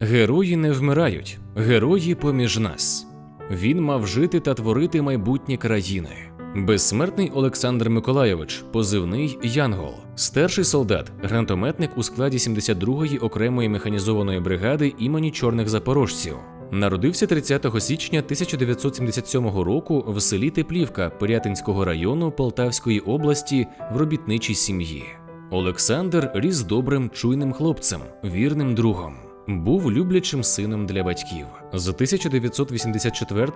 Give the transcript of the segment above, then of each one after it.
Герої не вмирають, герої поміж нас. Він мав жити та творити майбутнє країни. Безсмертний Олександр Миколайович, позивний Янгол, старший солдат, гранатометник у складі 72-ї окремої механізованої бригади імені чорних запорожців. Народився 30 січня 1977 року в селі Теплівка Пирятинського району Полтавської області в робітничій сім'ї. Олександр ріс добрим, чуйним хлопцем, вірним другом. Був люблячим сином для батьків. З 1984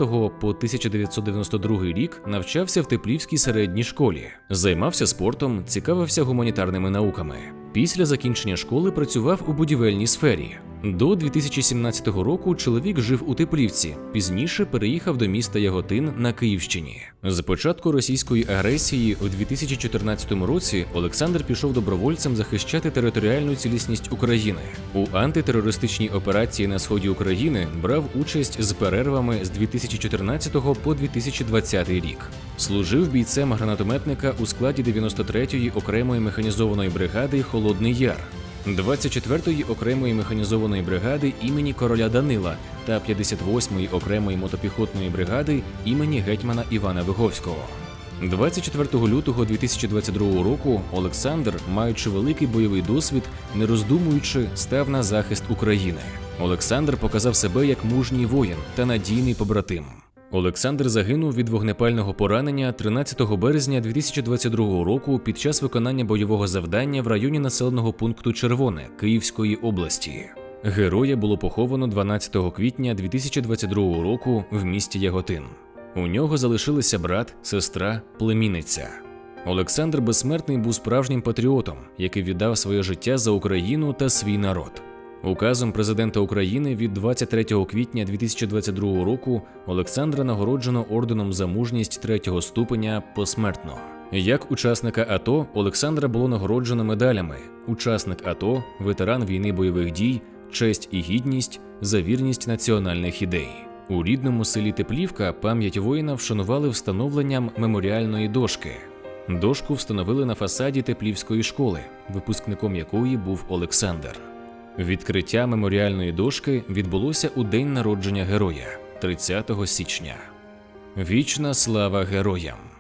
по 1992 рік навчався в Теплівській середній школі, займався спортом, цікавився гуманітарними науками. Після закінчення школи працював у будівельній сфері. До 2017 року чоловік жив у Теплівці, пізніше переїхав до міста Яготин на Київщині. З початку російської агресії у 2014 році Олександр пішов добровольцем захищати територіальну цілісність України. У антитерористичній операції на сході України брав участь з перервами з 2014 по 2020 рік. Служив бійцем гранатометника у складі 93-ї окремої механізованої бригади Холодний Яр. 24-ї окремої механізованої бригади імені короля Данила та 58-ї окремої мотопіхотної бригади імені гетьмана Івана Виговського. 24 лютого 2022 року Олександр, маючи великий бойовий досвід, не роздумуючи, став на захист України. Олександр показав себе як мужній воїн та надійний побратим. Олександр загинув від вогнепального поранення 13 березня 2022 року під час виконання бойового завдання в районі населеного пункту Червоне Київської області. Героя було поховано 12 квітня 2022 року в місті Яготин. У нього залишилися брат, сестра, племінниця. Олександр Безсмертний був справжнім патріотом, який віддав своє життя за Україну та свій народ. Указом президента України від 23 квітня 2022 року Олександра нагороджено орденом за мужність третього ступеня посмертно. Як учасника АТО Олександра було нагороджено медалями: учасник АТО, ветеран війни бойових дій, честь і гідність за вірність національних ідей. У рідному селі Теплівка пам'ять воїна вшанували встановленням меморіальної дошки. Дошку встановили на фасаді Теплівської школи, випускником якої був Олександр. Відкриття меморіальної дошки відбулося у день народження героя 30 січня. Вічна слава героям!